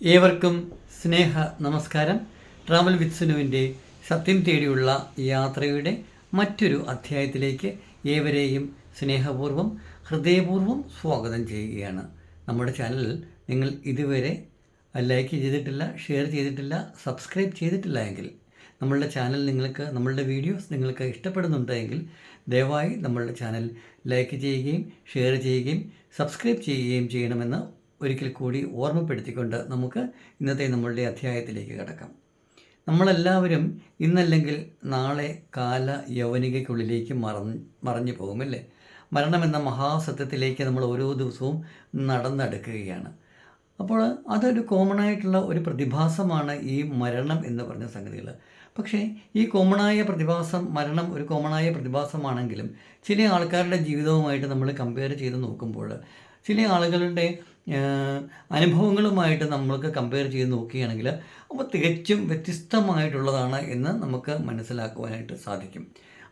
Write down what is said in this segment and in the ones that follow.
ഏവർക്കും സ്നേഹ നമസ്കാരം. Travel with സുനുവിന്റെ സത്യം തേടിയുള്ള യാത്രയുടെ മറ്റൊരു അധ്യായത്തിലേക്ക് ഏവരെയും സ്നേഹപൂർവം ഹൃദയപൂർവം സ്വാഗതം ചെയ്യുകയാണ്. നമ്മുടെ ചാനൽ നിങ്ങൾ ഇതുവരെ ലൈക്ക് ചെയ്തിട്ടില്ല ഷെയർ ചെയ്തിട്ടില്ല സബ്സ്ക്രൈബ് ചെയ്തിട്ടില്ല എങ്കിൽ നമ്മളുടെ ചാനൽ നിങ്ങൾക്ക് നമ്മളുടെ വീഡിയോസ് നിങ്ങൾക്ക് ഇഷ്ടപ്പെടുന്നുണ്ടെങ്കിൽ ദയവായി നമ്മളുടെ ചാനൽ ലൈക്ക് ചെയ്യുകയും ഷെയർ ചെയ്യുകയും സബ്സ്ക്രൈബ് ചെയ്യുകയും ചെയ്യണമെന്ന് ഒരിക്കൽ കൂടി ഓർമ്മപ്പെടുത്തിക്കൊണ്ട് നമുക്ക് ഇന്നത്തെ നമ്മളുടെ അധ്യായത്തിലേക്ക് കിടക്കാം. നമ്മളെല്ലാവരും ഇന്നല്ലെങ്കിൽ നാളെ കാല യവനികയ്ക്കുള്ളിലേക്ക് മറഞ്ഞ് മറഞ്ഞു പോകുമല്ലേ? മരണമെന്ന മഹാസത്യത്തിലേക്ക് നമ്മൾ ഓരോ ദിവസവും നടന്നെടുക്കുകയാണ്. അപ്പോൾ അതൊരു കോമൺ ആയിട്ടുള്ള ഒരു പ്രതിഭാസമാണ് ഈ മരണം എന്ന് പറഞ്ഞ സംഗതികൾ. പക്ഷേ ഈ കോമണായ പ്രതിഭാസം മരണം ഒരു കോമണായ പ്രതിഭാസമാണെങ്കിലും ചില ആൾക്കാരുടെ ജീവിതവുമായിട്ട് നമ്മൾ കമ്പയർ ചെയ്ത് നോക്കുമ്പോൾ ചില ആളുകളുടെ അനുഭവങ്ങളുമായിട്ട് നമ്മൾക്ക് കമ്പയർ ചെയ്ത് നോക്കുകയാണെങ്കിൽ അപ്പോൾ തികച്ചും വ്യത്യസ്തമായിട്ടുള്ളതാണ് എന്ന് നമുക്ക് മനസ്സിലാക്കുവാനായിട്ട് സാധിക്കും.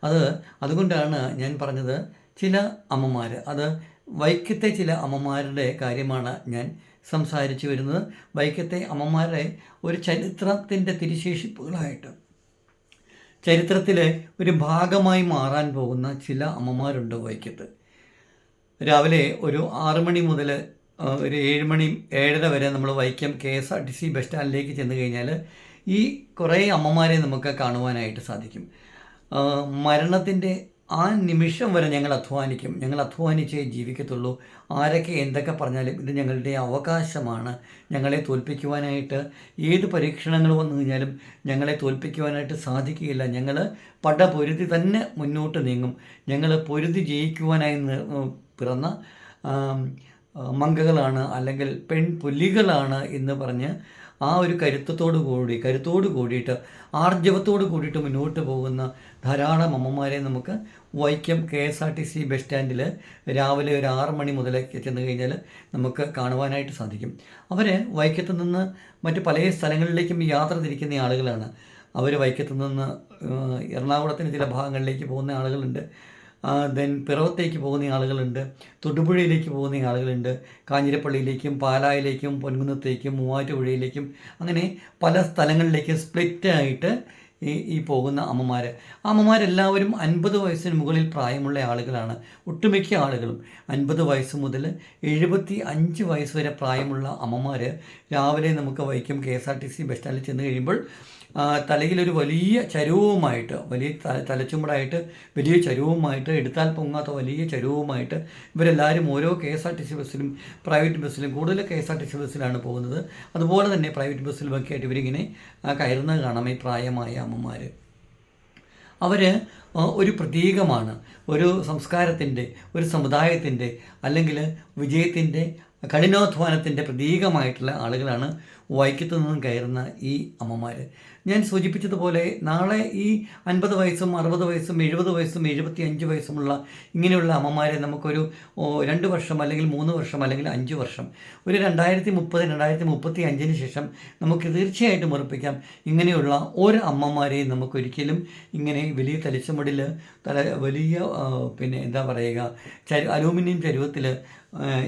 അത് അതുകൊണ്ടാണ് ഞാൻ പറഞ്ഞത് ചില അമ്മമാർ അത് വൈക്കത്തെ ചില അമ്മമാരുടെ കാര്യമാണ് ഞാൻ സംസാരിച്ചു വരുന്നത്. വൈക്കത്തെ അമ്മമാരെ ഒരു ചരിത്രത്തിന്റെ തിരിശേഷിപ്പുകളായിട്ട് ചരിത്രത്തിലെ ഒരു ഭാഗമായി മാറാൻ പോകുന്ന ചില അമ്മമാരുണ്ട് വൈക്കത്ത്. രാവിലെ ഒരു ആറ് മണി മുതൽ ഒരു ഏഴ് മണി ഏഴര വരെ നമ്മൾ Vaikom K S R T C bus സ്റ്റാൻഡിലേക്ക് ചെന്ന് കഴിഞ്ഞാൽ ഈ കുറേ അമ്മമാരെ നമുക്ക് കാണുവാനായിട്ട് സാധിക്കും. മരണത്തിന്റെ ആ നിമിഷം വരെ ഞങ്ങൾ അധ്വാനിക്കും. ഞങ്ങൾ അധ്വാനിച്ചേ ജീവിക്കത്തുള്ളൂ. ആരൊക്കെ എന്തൊക്കെ പറഞ്ഞാലും ഇത് ഞങ്ങളുടെ അവകാശമാണ്. ഞങ്ങളെ തോൽപ്പിക്കുവാനായിട്ട് ഏത് പരീക്ഷണങ്ങൾ വന്നു കഴിഞ്ഞാലും ഞങ്ങളെ തോൽപ്പിക്കുവാനായിട്ട് സാധിക്കുകയില്ല. ഞങ്ങൾ പട പൊരുതി തന്നെ മുന്നോട്ട് നീങ്ങും. ഞങ്ങൾ പൊരുതി ജയിക്കുവാനായി പിറന്ന മങ്കകളാണ് അല്ലെങ്കിൽ പെൺപുലികളാണ് എന്ന് പറഞ്ഞ് ആ ഒരു കരുത്തത്തോടു കൂടി കരുത്തോട് കൂടിയിട്ട് ആർജവത്തോട് കൂടിയിട്ട് മുന്നോട്ട് പോകുന്ന ധാരാളം അമ്മമാരെ നമുക്ക് Vaikom K S R T C bus സ്റ്റാൻഡിൽ രാവിലെ ഒരു ആറ് മണി മുതലേക്ക് ചെന്ന് കഴിഞ്ഞാൽ നമുക്ക് കാണുവാനായിട്ട് സാധിക്കും. അവർ വൈക്കത്ത് നിന്ന് മറ്റ് പല സ്ഥലങ്ങളിലേക്കും യാത്ര തിരിക്കുന്ന ആളുകളാണ്. അവർ വൈക്കത്ത് നിന്ന് എറണാകുളത്തിന്റെ ചില ഭാഗങ്ങളിലേക്ക് പോകുന്ന ആളുകളുണ്ട്. ദെൻ പിറവത്തേക്ക് പോകുന്ന ആളുകളുണ്ട് തൊടുപുഴയിലേക്ക് പോകുന്ന ആളുകളുണ്ട് കാഞ്ഞിരപ്പള്ളിയിലേക്കും പാലായിലേക്കും പൊൻകുന്നത്തേക്കും മൂവാറ്റുപുഴയിലേക്കും അങ്ങനെ പല സ്ഥലങ്ങളിലേക്ക് സ്പ്ലിറ്റായിട്ട് ഈ ഈ പോകുന്ന അമ്മമാർ അമ്മമാരെല്ലാവരും അൻപത് വയസ്സിന് മുകളിൽ പ്രായമുള്ള ആളുകളാണ്. ഒട്ടുമിക്ക ആളുകളും അൻപത് വയസ്സ് മുതൽ എഴുപത്തി അഞ്ച് വയസ്സ് വരെ പ്രായമുള്ള അമ്മമാർ രാവിലെ നമുക്ക് Vaikom K S R T C bus സ്റ്റാൻഡിൽ ചെന്ന് കഴിയുമ്പോൾ തലയിലൊരു വലിയ ചരുവുമായിട്ട് വലിയ തലച്ചുമടായിട്ട് വലിയ ചരുവുമായിട്ട് എടുത്താൽ പൊങ്ങാത്ത വലിയ ചരുവുമായിട്ട് ഇവരെല്ലാവരും ഓരോ K S R T C ബസ്സിലും private ബസ്സിലും കൂടുതൽ K S R T C ബസ്സിലാണ് പോകുന്നത്. അതുപോലെ തന്നെ പ്രൈവറ്റ് ബസ്സിലുമൊക്കെ ആയിട്ട് ഇവരിങ്ങനെ കയറുന്നത് കാണാം ഈ പ്രായമായ അമ്മമാർ അവർ ഒരു പ്രതീകമാണ്. ഒരു സംസ്കാരത്തിന്റെ ഒരു സമുദായത്തിന്റെ അല്ലെങ്കിൽ വിജയത്തിന്റെ കഠിനാധ്വാനത്തിന്റെ പ്രതീകമായിട്ടുള്ള ആളുകളാണ് വൈക്കത്തു നിന്നും കയറുന്ന ഈ അമ്മമാർ ഞാൻ സൂചിപ്പിച്ചതുപോലെ നാളെ ഈ അൻപത് വയസ്സും അറുപത് വയസ്സും എഴുപത് വയസ്സും എഴുപത്തി അഞ്ച് വയസ്സുമുള്ള ഇങ്ങനെയുള്ള അമ്മമാരെ നമുക്കൊരു രണ്ട് വർഷം അല്ലെങ്കിൽ മൂന്ന് വർഷം അല്ലെങ്കിൽ അഞ്ച് വർഷം ഒരു രണ്ടായിരത്തി മുപ്പത് രണ്ടായിരത്തി മുപ്പത്തി അഞ്ചിന് ശേഷം നമുക്ക് തീർച്ചയായിട്ടും ഉറപ്പിക്കാം. ഇങ്ങനെയുള്ള ഒരു അമ്മമാരെയും നമുക്കൊരിക്കലും ഇങ്ങനെ വലിയ തലച്ചുമടിൽ തല വലിയ പിന്നെ എന്താ പറയുക ചരു അലൂമിനിയം ചരുവത്തിൽ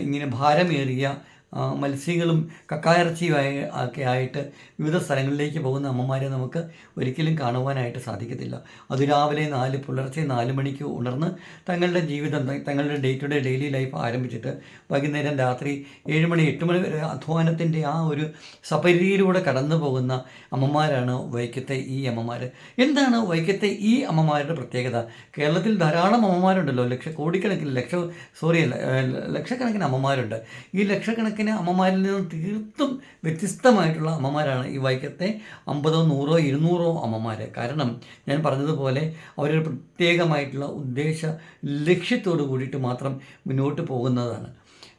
ഇങ്ങനെ ഭാരമേറിയ മത്സ്യങ്ങളും കക്കായിറച്ചിയുമായി ഒക്കെ ആയിട്ട് വിവിധ സ്ഥലങ്ങളിലേക്ക് പോകുന്ന അമ്മമാരെ നമുക്ക് ഒരിക്കലും കാണുവാനായിട്ട് സാധിക്കത്തില്ല. അതിരാവിലെ നാല് പുലർച്ചെ നാല് മണിക്ക് ഉണർന്ന് തങ്ങളുടെ ജീവിതം തങ്ങളുടെ day to day daily life ആരംഭിച്ചിട്ട് വൈകുന്നേരം രാത്രി ഏഴ് മണി എട്ട് മണി വരെ അധ്വാനത്തിന്റെ ആ ഒരു സപരിയിലൂടെ കടന്നു പോകുന്ന അമ്മമാരാണ് വൈക്കത്തെ ഈ അമ്മമാർ എന്താണ് വൈക്കത്തെ ഈ അമ്മമാരുടെ പ്രത്യേകത? കേരളത്തിൽ ധാരാളം അമ്മമാരുണ്ടല്ലോ ലക്ഷ കോടിക്കണക്കിന് ലക്ഷ സോറി ലക്ഷക്കണക്കിന് അമ്മമാരുണ്ട്. ഈ ലക്ഷക്കണക്കിന് അമ്മമാരിൽ നിന്ന് തീർത്തും വ്യത്യസ്തമായിട്ടുള്ള അമ്മമാരാണ് ഈ വൈക്കത്തെ അമ്പതോ നൂറോ ഇരുന്നൂറോ അമ്മമാർ കാരണം ഞാൻ പറഞ്ഞതുപോലെ അവരൊരു പ്രത്യേകമായിട്ടുള്ള ഉദ്ദേശ ലക്ഷ്യത്തോടു കൂടിയിട്ട് മാത്രം മുന്നോട്ട് പോകുന്നതാണ്.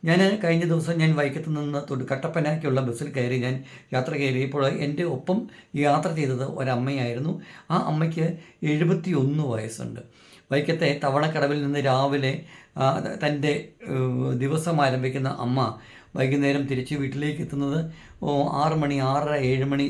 ഞാൻ കഴിഞ്ഞ ദിവസം ഞാൻ വൈക്കത്ത് നിന്ന് തൊട്ട് കട്ടപ്പനയ്ക്കുള്ള ബസ്സിൽ കയറി ഞാൻ യാത്ര കയറിയപ്പോൾ എന്റെ ഒപ്പം യാത്ര ചെയ്തത് ഒരമ്മയായിരുന്നു. ആ അമ്മയ്ക്ക് എഴുപത്തി ഒന്ന് വയസ്സുണ്ട്. വൈക്കത്തെ തവണക്കടവിൽ നിന്ന് രാവിലെ തന്റെ ദിവസം ആരംഭിക്കുന്ന അമ്മ വൈകുന്നേരം തിരിച്ച് വീട്ടിലേക്ക് എത്തുന്നത് ആറ് മണി ആറര ഏഴ് മണി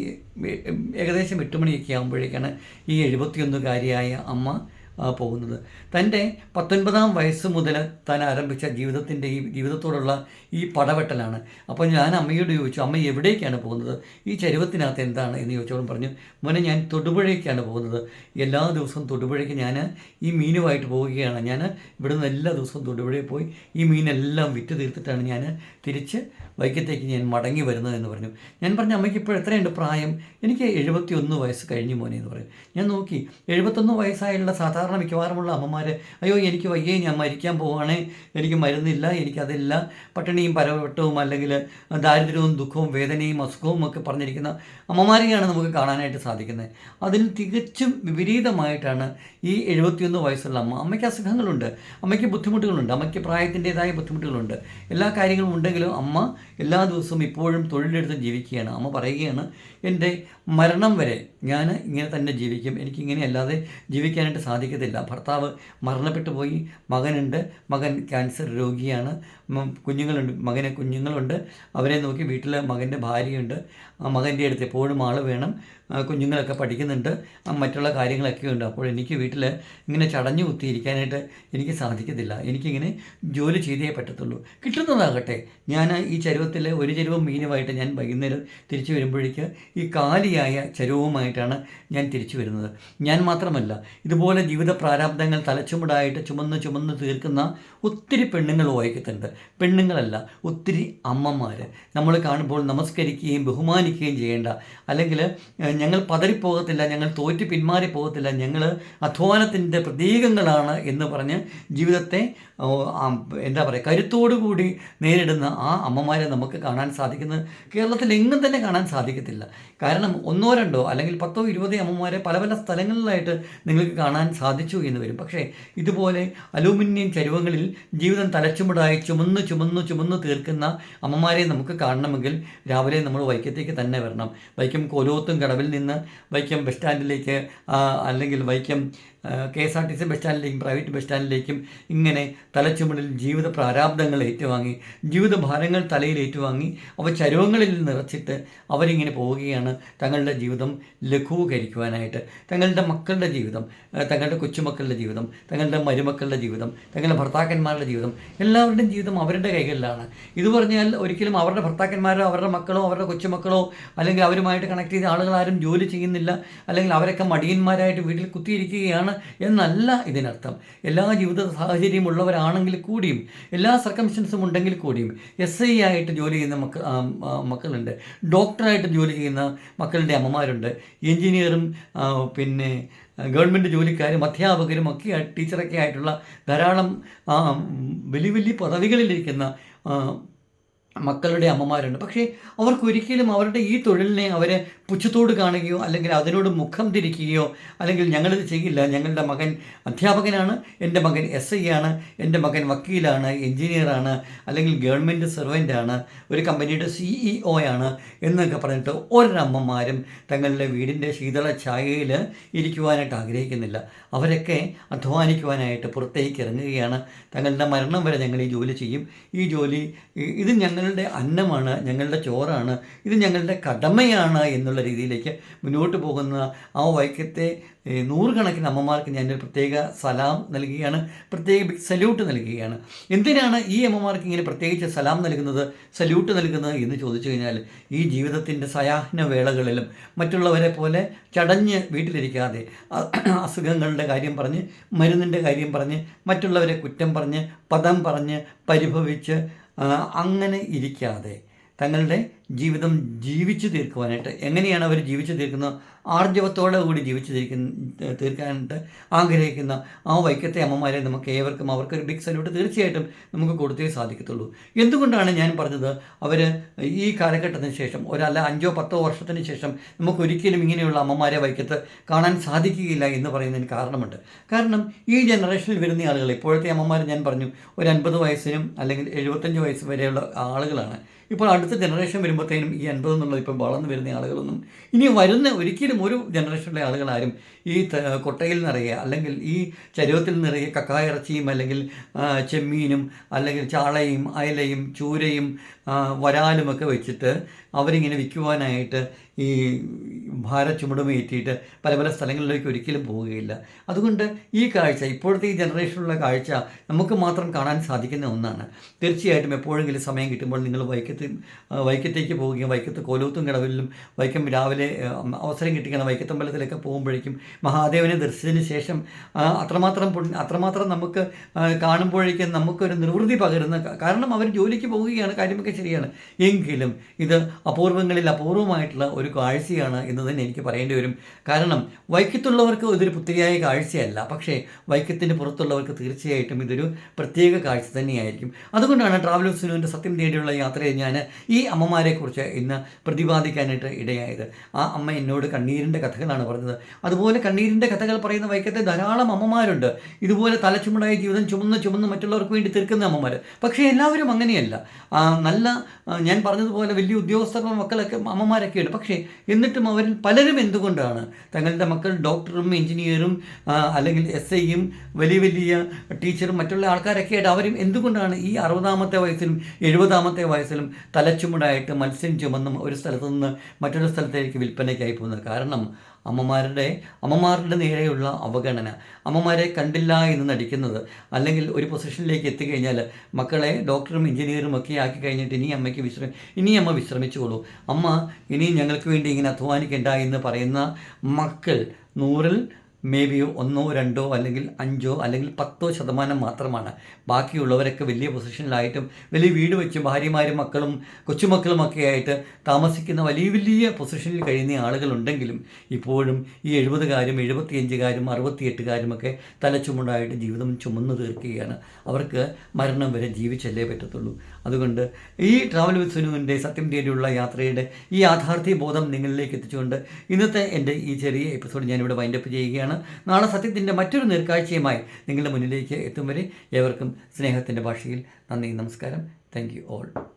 ഏകദേശം എട്ട് മണിയൊക്കെ ആകുമ്പോഴേക്കാണ് ഈ എഴുപത്തിയൊന്നുകാരിയായ അമ്മ പോകുന്നത്. തന്റെ പത്തൊൻപതാം വയസ്സ് മുതൽ താൻ ആരംഭിച്ച ജീവിതത്തിന്റെ ഈ ജീവിതത്തോടുള്ള ഈ പടവെട്ടലാണ്. അപ്പോൾ ഞാൻ അമ്മയോട് ചോദിച്ചു അമ്മ എവിടേക്കാണ് പോകുന്നത്? ഈ ചരുവത്തിനകത്ത് എന്താണ്? എന്ന് ചോദിച്ചോളും പറഞ്ഞു മോനെ ഞാൻ തൊടുപുഴയ്ക്കാണ് പോകുന്നത്. എല്ലാ ദിവസവും തൊടുപുഴയ്ക്ക് ഞാൻ ഈ മീനുമായിട്ട് പോവുകയാണ്. ഞാൻ ഇവിടുന്ന് എല്ലാ ദിവസവും തൊടുപുഴയിൽ പോയി ഈ മീനെല്ലാം വിറ്റ് തീർത്തിട്ടാണ് ഞാൻ തിരിച്ച് വൈക്കത്തേക്ക് ഞാൻ മടങ്ങി വരുന്നത് എന്ന് പറഞ്ഞു. ഞാൻ പറഞ്ഞു അമ്മയ്ക്ക് ഇപ്പോൾ എത്രയുണ്ട് പ്രായം? എനിക്ക് എഴുപത്തി ഒന്ന് വയസ്സ് കഴിഞ്ഞു മോനെ എന്ന് പറയും ഞാൻ നോക്കി എഴുപത്തൊന്ന് വയസ്സായുള്ള സാധാരണ മിക്കവാറുമുള്ള അമ്മമാർ അയ്യോ എനിക്ക് വയ്യേ ഞാൻ മരിക്കാൻ പോവുകയാണേ എനിക്ക് മരുന്നില്ല എനിക്കതില്ല. പട്ടിണിയും പരവട്ടവും അല്ലെങ്കിൽ ദാരിദ്ര്യവും ദുഃഖവും വേദനയും അസുഖവും ഒക്കെ പറഞ്ഞിരിക്കുന്ന അമ്മമാരെയാണ് നമുക്ക് കാണാനായിട്ട് സാധിക്കുന്നത്. അതിൽ തികച്ചും വിപരീതമായിട്ടാണ് ഈ എഴുപത്തിയൊന്ന് വയസ്സുള്ള അമ്മ. അമ്മയ്ക്ക് അസുഖങ്ങളുണ്ട് അമ്മയ്ക്ക് ബുദ്ധിമുട്ടുകളുണ്ട് അമ്മയ്ക്ക് പ്രായത്തിന്റെതായ ബുദ്ധിമുട്ടുകളുണ്ട്. എല്ലാ കാര്യങ്ങളും ഉണ്ടെങ്കിലും അമ്മ എല്ലാ ദിവസവും ഇപ്പോഴും തൊഴിലെടുത്ത് ജീവിക്കുകയാണ്. അമ്മ പറയുകയാണ് എന്റെ മരണം വരെ ഞാൻ ഇങ്ങനെ തന്നെ ജീവിക്കും. എനിക്കിങ്ങനെ അല്ലാതെ ജീവിക്കാനായിട്ട് സാധിക്കത്തില്ല ഭർത്താവ് മരണപ്പെട്ടു പോയി മകനുണ്ട്. മകൻ ക്യാൻസർ രോഗിയാണ്. കുഞ്ഞുങ്ങളുണ്ട് മകനെ കുഞ്ഞുങ്ങളുണ്ട്. അവരെ നോക്കി വീട്ടിൽ മകന്റെ ഭാര്യയുണ്ട്. ആ മകന്റെ അടുത്ത് എപ്പോഴും ആൾ വേണം. കുഞ്ഞുങ്ങളൊക്കെ പഠിക്കുന്നുണ്ട്. മറ്റുള്ള കാര്യങ്ങളൊക്കെ ഉണ്ട്. അപ്പോൾ എനിക്ക് വീട്ടിൽ ഇങ്ങനെ ചടഞ്ഞു കുത്തിയിരിക്കാനായിട്ട് എനിക്ക് സാധിക്കത്തില്ല. എനിക്കിങ്ങനെ ജോലി ചെയ്തേ പറ്റത്തുള്ളൂ. കിട്ടുന്നതാകട്ടെ. ഞാൻ ഈ ചരുവത്തിൽ ഒരു ചരുവം മീനുമായിട്ട് ഞാൻ വൈകുന്നേരം തിരിച്ചു വരുമ്പോഴേക്ക് ഈ കാലിയായ ചരുവവുമായിട്ടാണ് ഞാൻ തിരിച്ചു വരുന്നത്. ഞാൻ മാത്രമല്ല ഇതുപോലെ ജീവിത പ്രാരാബ്ദങ്ങൾ തലച്ചുമടായിട്ട് ചുമന്ന് ചുമന്ന് തീർക്കുന്ന ഒത്തിരി പെണ്ണുങ്ങൾ വായിക്കത്തുണ്ട്. പെണ്ണുങ്ങളല്ല ഒത്തിരി അമ്മമാർ നമ്മൾ കാണുമ്പോൾ നമസ്കരിക്കുകയും ബഹുമാനിക്കുകയും ചെയ്യേണ്ട. അല്ലെങ്കിൽ ഞങ്ങൾ പതറിപ്പോകത്തില്ല ഞങ്ങൾ തോറ്റ് പിന്മാറി പോകത്തില്ല ഞങ്ങൾ അധ്വാനത്തിന്റെ പ്രതീകങ്ങളാണ് എന്ന് പറഞ്ഞ് ജീവിതത്തെ എന്താ പറയുക കരുത്തോടു കൂടി നേരിടുന്ന ആ അമ്മമാരെ നമുക്ക് കാണാൻ സാധിക്കുന്നത് കേരളത്തിൽ എങ്ങും തന്നെ കാണാൻ സാധിക്കത്തില്ല. കാരണം ഒന്നോ രണ്ടോ അല്ലെങ്കിൽ പത്തോ ഇരുപതോ അമ്മമാരെ പല പല സ്ഥലങ്ങളിലായിട്ട് നിങ്ങൾക്ക് കാണാൻ സാധിച്ചു എന്ന് വരും. പക്ഷേ ഇതുപോലെ അലൂമിനിയം ചരുവങ്ങളിൽ ജീവിതം തലച്ചുമടായി ചുമന്ന് ചുമന്ന് ചുമന്ന് തീർക്കുന്ന അമ്മമാരെ നമുക്ക് കാണണമെങ്കിൽ രാവിലെ നമ്മൾ വൈക്കത്തേക്ക് തന്നെ വരണം. വൈക്കം കോലോത്തും കടവിൽ നിന്ന് വൈക്കം ബസ് സ്റ്റാൻഡിലേക്ക് അല്ലെങ്കിൽ Vaikom K S R T C bus സ്റ്റാൻഡിലേക്കും private bus സ്റ്റാൻഡിലേക്കും ഇങ്ങനെ തലച്ചുമടിൽ ജീവിത പ്രാരാബ്ദങ്ങൾ ഏറ്റുവാങ്ങി ജീവിത ഭാരങ്ങൾ തലയിൽ ഏറ്റുവാങ്ങി അവ ചരുവങ്ങളിൽ നിറച്ചിട്ട് അവരിങ്ങനെ പോവുകയാണ് തങ്ങളുടെ ജീവിതം ലഘൂകരിക്കുവാനായിട്ട്. തങ്ങളുടെ മക്കളുടെ ജീവിതം തങ്ങളുടെ കൊച്ചുമക്കളുടെ ജീവിതം തങ്ങളുടെ മരുമക്കളുടെ ജീവിതം തങ്ങളുടെ ഭർത്താക്കന്മാരുടെ ജീവിതം എല്ലാവരുടെയും ജീവിതം അവരുടെ കൈകളിലാണ്. ഇത് പറഞ്ഞാൽ ഒരിക്കലും അവരുടെ ഭർത്താക്കന്മാരോ അവരുടെ മക്കളോ അവരുടെ കൊച്ചുമക്കളോ അല്ലെങ്കിൽ അവരുമായിട്ട് കണക്ട് ചെയ്ത ആളുകൾ ആരും ജോലി ചെയ്യുന്നില്ല അല്ലെങ്കിൽ അവരൊക്കെ മടിയന്മാരായിട്ട് വീട്ടിൽ കുത്തിയിരിക്കുകയാണ് എന്നല്ല ഇതിനർത്ഥം. എല്ലാ ജീവിത സാഹചര്യം ഉള്ളവരാണെങ്കിൽ കൂടിയും എല്ലാ സർക്കംസ്റ്റൻസും ഉണ്ടെങ്കിൽ കൂടിയും എസ് ഐ ആയിട്ട് ജോലി ചെയ്യുന്ന മക്ക മക്കളുണ്ട്. ഡോക്ടറായിട്ട് ജോലി ചെയ്യുന്ന മക്കളുടെ അമ്മമാരുണ്ട്. എഞ്ചിനീയറും പിന്നെ ഗവൺമെന്റ് ജോലിക്കാരും അധ്യാപകരും ഒക്കെ ടീച്ചറൊക്കെ ആയിട്ടുള്ള ധാരാളം വലിയ വലിയ പദവികളിലിരിക്കുന്ന മക്കളുടെ അമ്മമാരുണ്ട്. പക്ഷേ അവർക്കൊരിക്കലും അവരുടെ ഈ തൊഴിലിനെ അവരെ പുച്ഛത്തോട് കാണുകയോ അല്ലെങ്കിൽ അതിനോട് മുഖം തിരിക്കുകയോ അല്ലെങ്കിൽ ഞങ്ങളിത് ചെയ്യില്ല. ഞങ്ങളുടെ മകൻ അധ്യാപകനാണ് എന്റെ മകൻ എസ് ഐ ആണ് എന്റെ മകൻ വക്കീലാണ് എൻജിനീയറാണ് അല്ലെങ്കിൽ ഗവൺമെന്റ് സെർവന്റാണ് ഒരു കമ്പനിയുടെ സിഇഒ ആണ് എന്നൊക്കെ പറഞ്ഞിട്ട് ഒരമ്മമാരും തങ്ങളുടെ വീടിന്റെ ശീതള ഛായയിൽ ഇരിക്കുവാനായിട്ട് ആഗ്രഹിക്കുന്നില്ല. അവരൊക്കെ അധ്വാനിക്കുവാനായിട്ട് പുറത്തേക്ക് ഇറങ്ങുകയാണ്. തങ്ങളുടെ മരണം വരെ ഞങ്ങൾ ഈ ജോലി ചെയ്യും. ഈ ജോലി ഇത് ഇത് ഞങ്ങളുടെ അന്നമാണ് ഞങ്ങളുടെ ചോറാണ് ഇത് ഞങ്ങളുടെ കടമയാണ് എന്നുള്ള രീതിയിലേക്ക് മുന്നോട്ട് പോകുന്ന ആ വൈക്കത്തെ നൂറുകണക്കിന് അമ്മമാർക്ക് ഞാനൊരു പ്രത്യേക സലാം നൽകുകയാണ് പ്രത്യേക സല്യൂട്ട് നൽകുകയാണ്. എന്തിനാണ് ഈ അമ്മമാർക്ക് ഇങ്ങനെ പ്രത്യേകിച്ച് സലാം നൽകുന്നത് സല്യൂട്ട് നൽകുന്നത് എന്ന് ചോദിച്ചു കഴിഞ്ഞാൽ ഈ ജീവിതത്തിന്റെ സയാഹ്ന വേളകളിലും മറ്റുള്ളവരെ പോലെ ചടഞ്ഞ് വീട്ടിലിരിക്കാതെ അസുഖങ്ങളുടെ കാര്യം പറഞ്ഞ് മരുന്നിന്റെ കാര്യം പറഞ്ഞ് മറ്റുള്ളവരെ കുറ്റം പറഞ്ഞ് പദം പറഞ്ഞ് പരിഭവിച്ച് അങ്ങനെ ഇരിക്കാതെ തങ്ങളുടെ ജീവിതം ജീവിച്ചു തീർക്കുവാനായിട്ട് എങ്ങനെയാണ് അവർ ജീവിച്ചു തീർക്കുന്നത്? ആർജവത്തോടെ കൂടി ജീവിച്ചു തീർക്കുന്ന തീർക്കാനായിട്ട് ആഗ്രഹിക്കുന്ന ആ വൈക്കത്തെ അമ്മമാരെ നമുക്ക് ഏവർക്കും അവർക്കൊരു ബിഗ് സല്യൂട്ട് തീർച്ചയായിട്ടും നമുക്ക് കൊടുത്തേ സാധിക്കത്തുള്ളൂ. എന്തുകൊണ്ടാണ് ഞാൻ പറഞ്ഞത്? അവർ ഈ കാലഘട്ടത്തിന് ശേഷം ഒരല്ല അഞ്ചോ പത്തോ വർഷത്തിന് ശേഷം നമുക്ക് ഒരിക്കലും ഇങ്ങനെയുള്ള അമ്മമാരെ വൈക്കത്ത് കാണാൻ സാധിക്കുകയില്ല എന്ന് പറയുന്നതിന് കാരണമുണ്ട്. കാരണം ഈ ജനറേഷനിൽ വരുന്ന ആളുകൾ ഇപ്പോഴത്തെ അമ്മമാർ ഞാൻ പറഞ്ഞു ഒരു അൻപത് വയസ്സിനും അല്ലെങ്കിൽ എഴുപത്തഞ്ച് വയസ്സ് വരെയുള്ള ആളുകളാണ്. ഇപ്പോൾ അടുത്ത ജനറേഷൻ വരുമ്പോഴത്തേനും ഈ അൻപത് എന്നുള്ളത് ഇപ്പം വളർന്നു വരുന്ന ആളുകളൊന്നും ഇനി വരുന്ന ഒരിക്കലും ഒരു ജനറേഷനിലെ ആളുകളാരും ഈ കൊട്ടയിൽ നിറയെ അല്ലെങ്കിൽ ഈ ചരുവത്തിൽ നിറയെ കക്കായിറച്ചിയും അല്ലെങ്കിൽ ചെമ്മീനും അല്ലെങ്കിൽ ചാളയും അയലയും ചൂരയും വരാലുമൊക്കെ വെച്ചിട്ട് അവരിങ്ങനെ വിൽക്കുവാനായിട്ട് ഈ ഭാര ചുമടുമേറ്റിയിട്ട് പല പല സ്ഥലങ്ങളിലേക്ക് ഒരിക്കലും പോവുകയില്ല. അതുകൊണ്ട് ഈ കാഴ്ച ഇപ്പോഴത്തെ ഈ ജനറേഷനിലുള്ള കാഴ്ച നമുക്ക് മാത്രം കാണാൻ സാധിക്കുന്ന ഒന്നാണ്. തീർച്ചയായിട്ടും എപ്പോഴെങ്കിലും സമയം കിട്ടുമ്പോൾ നിങ്ങൾ വൈക്കത്ത് വൈക്കത്തേക്ക് പോവുകയും വൈക്കത്ത് കോലൂത്തും കടവിലും വൈക്കം രാവിലെ അവസരം കിട്ടിക്കണം വൈക്കത്തമ്പലത്തിലൊക്കെ പോകുമ്പോഴേക്കും മഹാദേവനെ ദർശിച്ചതിന് ശേഷം അത്രമാത്രം അത്രമാത്രം നമുക്ക് കാണുമ്പോഴേക്കും നമുക്കൊരു നിർവൃതി പകരുന്ന കാരണം അവർ ജോലിക്ക് പോവുകയാണ് കാര്യമൊക്കെ ശരിയാണ്. എങ്കിലും ഇത് അപൂർവങ്ങളിൽ അപൂർവമായിട്ടുള്ള ഒരു കാഴ്ചയാണ് എന്ന് തന്നെ എനിക്ക് പറയേണ്ടി വരും. കാരണം വൈക്കത്തുള്ളവർക്ക് ഇതൊരു പുത്തിരിയായ കാഴ്ചയല്ല. പക്ഷേ വൈക്കത്തിന് പുറത്തുള്ളവർക്ക് തീർച്ചയായിട്ടും ഇതൊരു പ്രത്യേക കാഴ്ച തന്നെയായിരിക്കും. അതുകൊണ്ടാണ് ട്രാവൽ സുനുവിന്റെ സത്യം തേടിയുള്ള യാത്രയിൽ ഞാൻ ഈ അമ്മമാരെക്കുറിച്ച് ഇന്ന് പ്രതിപാദിക്കാനായിട്ട് ഇടയായത്. ആ അമ്മ എന്നോട് കണ്ണീരിന്റെ കഥകളാണ് പറഞ്ഞത്. അതുപോലെ കണ്ണീരിന്റെ കഥകൾ പറയുന്ന വൈക്കത്തെ ധാരാളം അമ്മമാരുണ്ട്. ഇതുപോലെ തലച്ചുമടായ ജീവിതം ചുമന്ന് ചുമന്ന് മറ്റുള്ളവർക്ക് വേണ്ടി തീർക്കുന്ന അമ്മമാർ പക്ഷേ എല്ലാവരും അങ്ങനെയല്ല. ആ, നല്ല ഞാൻ പറഞ്ഞതുപോലെ വലിയ ഉദ്യോഗസ്ഥരുടെ മക്കളൊക്കെ അമ്മമാരൊക്കെയുണ്ട് പക്ഷേ എന്നിട്ടും അവരിൽ പലരും എന്തുകൊണ്ടാണ് തങ്ങളുടെ മക്കൾ ഡോക്ടറും എഞ്ചിനീയറും അല്ലെങ്കിൽ എസ് ഐയും വലിയ വലിയ ടീച്ചറും മറ്റുള്ള ആൾക്കാരൊക്കെ ആയിട്ട് അവരും എന്തുകൊണ്ടാണ് ഈ അറുപതാമത്തെ വയസ്സിലും എഴുപതാമത്തെ വയസ്സിലും തലച്ചുമടായിട്ട് മത്സ്യം ചുമന്നും ഒരു സ്ഥലത്തു നിന്ന് മറ്റൊരു സ്ഥലത്തേക്ക് വിൽപ്പനയ്ക്കായി പോകുന്നത്? കാരണം അമ്മമാരുടെ അമ്മമാരുടെ നേരെയുള്ള അവഗണന. അമ്മമാരെ കണ്ടില്ല എന്ന് നടിക്കുന്നത്. അല്ലെങ്കിൽ ഒരു പൊസിഷനിലേക്ക് എത്തിക്കഴിഞ്ഞാൽ മക്കളെ ഡോക്ടറും എഞ്ചിനീയറും ഒക്കെ ആക്കി കഴിഞ്ഞിട്ട് ഇനി അമ്മയ്ക്ക് വിശ്രമി ഇനി അമ്മ വിശ്രമിച്ചോളൂ. അമ്മ ഇനി ഞങ്ങൾക്ക് വേണ്ടി ഇങ്ങനെ അധ്വാനിക്കേണ്ട എന്ന് പറയുന്ന മക്കൾ നൂറിൽ മേ ബി ഒന്നോ രണ്ടോ അല്ലെങ്കിൽ അഞ്ചോ അല്ലെങ്കിൽ പത്തോ ശതമാനം മാത്രമാണ്. ബാക്കിയുള്ളവരൊക്കെ വലിയ പൊസിഷനിലായിട്ടും വലിയ വീട് വെച്ചും ഭാര്യമാരും മക്കളും കൊച്ചുമക്കളുമൊക്കെ ആയിട്ട് താമസിക്കുന്ന വലിയ വലിയ പൊസിഷനിൽ കഴിയുന്ന ആളുകളുണ്ടെങ്കിലും ഇപ്പോഴും ഈ എഴുപതുകാരും എഴുപത്തിയഞ്ചുകാരും അറുപത്തിയെട്ടുകാരും ഒക്കെ തലച്ചുമുണ്ടായിട്ട് ജീവിതം ചുമന്നു തീർക്കുകയാണ്. അവർക്ക് മരണം വരെ ജീവിച്ചല്ലേ പറ്റത്തുള്ളൂ. അതുകൊണ്ട് ഈ ട്രാവൽ വിത്ത് സുനുവിന്റെ സത്യം തേടിയുള്ള യാത്രയുടെ ഈ യാഥാർത്ഥ്യ ബോധം നിങ്ങളിലേക്ക് എത്തിച്ചുകൊണ്ട് ഇന്നത്തെ എന്റെ ഈ ചെറിയ എപ്പിസോഡ് ഞാനിവിടെ വൈൻഡപ്പ് ചെയ്യുകയാണ്. നാളെ സത്യത്തിന്റെ മറ്റൊരു നേർക്കാഴ്ചയുമായി നിങ്ങളുടെ മുന്നിലേക്ക് എത്തും വരെ ഏവർക്കും സ്നേഹത്തിന്റെ ഭാഷയിൽ നന്ദി നമസ്കാരം. Thank you all